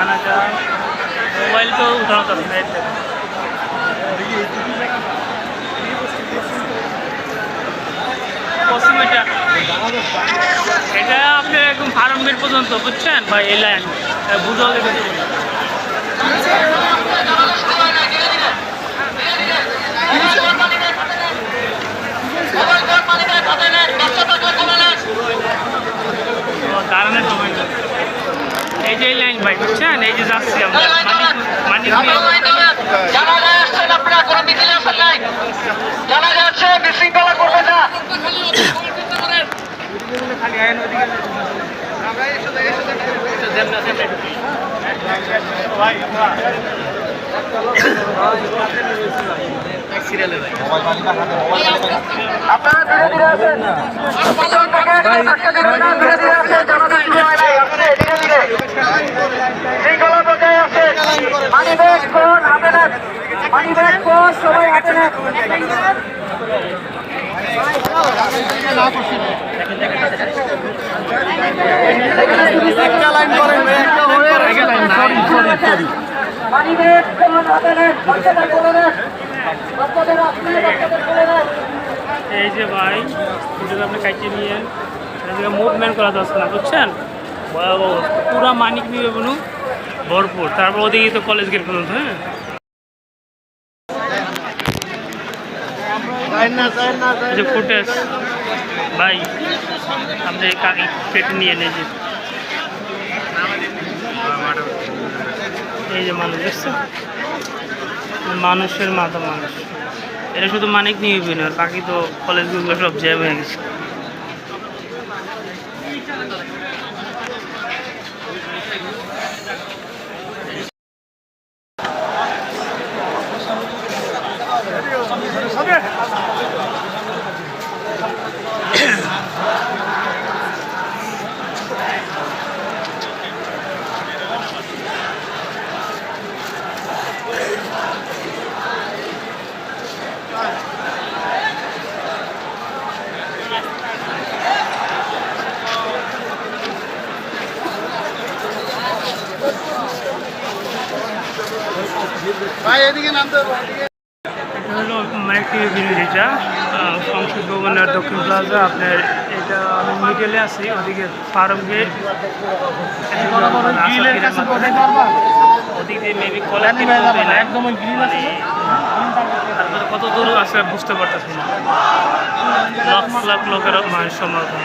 জানা যায়। মোবাইল তো উদাহরণ যাবে এটা। এটা আপনি একদম ফার্ম গেট পর্যন্ত বুঝছেন? ভাই এই লাইন বুঝাও দেবেন কারণে সময় এই যে এই লাইন ভাই বুঝছেন? এই যে যাচ্ছি আমরা। মানিক মানিক আপনারা কোনো মিছিলে আসেন। নাই জানা যাচ্ছে বিশৃঙ্খলা করবে না আপনারা ধীরে ধীরে আসেন। পিছন থেকে ধাক্কা দেবেন না, ধীরে ধীরে আসেন। এই যে ভাই ওটাকে আপনি কাটিয়ে নিয়ে এদিকে মুভমেন্ট করা যাচ্ছে না, বুঝছেন। পুরা মানিক নিয়ে বলুন ভরপুর। তারপর ওদিকে তো কলেজ গেট পর্যন্ত হ্যাঁ? যে ফুটেজ ভাই, আপনি কাকি পেটে নিয়ে নেই এই যে মানুষ দেখছেন মানুষের মাথা মানুষ। এটা শুধু মানিক নিয়ে আর বাকি তো কলেজগুলো সব জ্যাম হয়ে গেছে। এটা হলো মানিক টিভি বিরোধীটা সংসদ ভবনের দক্ষিণ প্লাজা। আপনার এটা আমি মিডলে আছি ওদিকে ফার্ম গেট ওদিকে মেবি কলেজ একদম তারপরে কত দূর আছে বুঝতে পারতেছি না। লাখ লাখ লোকের মানুষ সমাগম।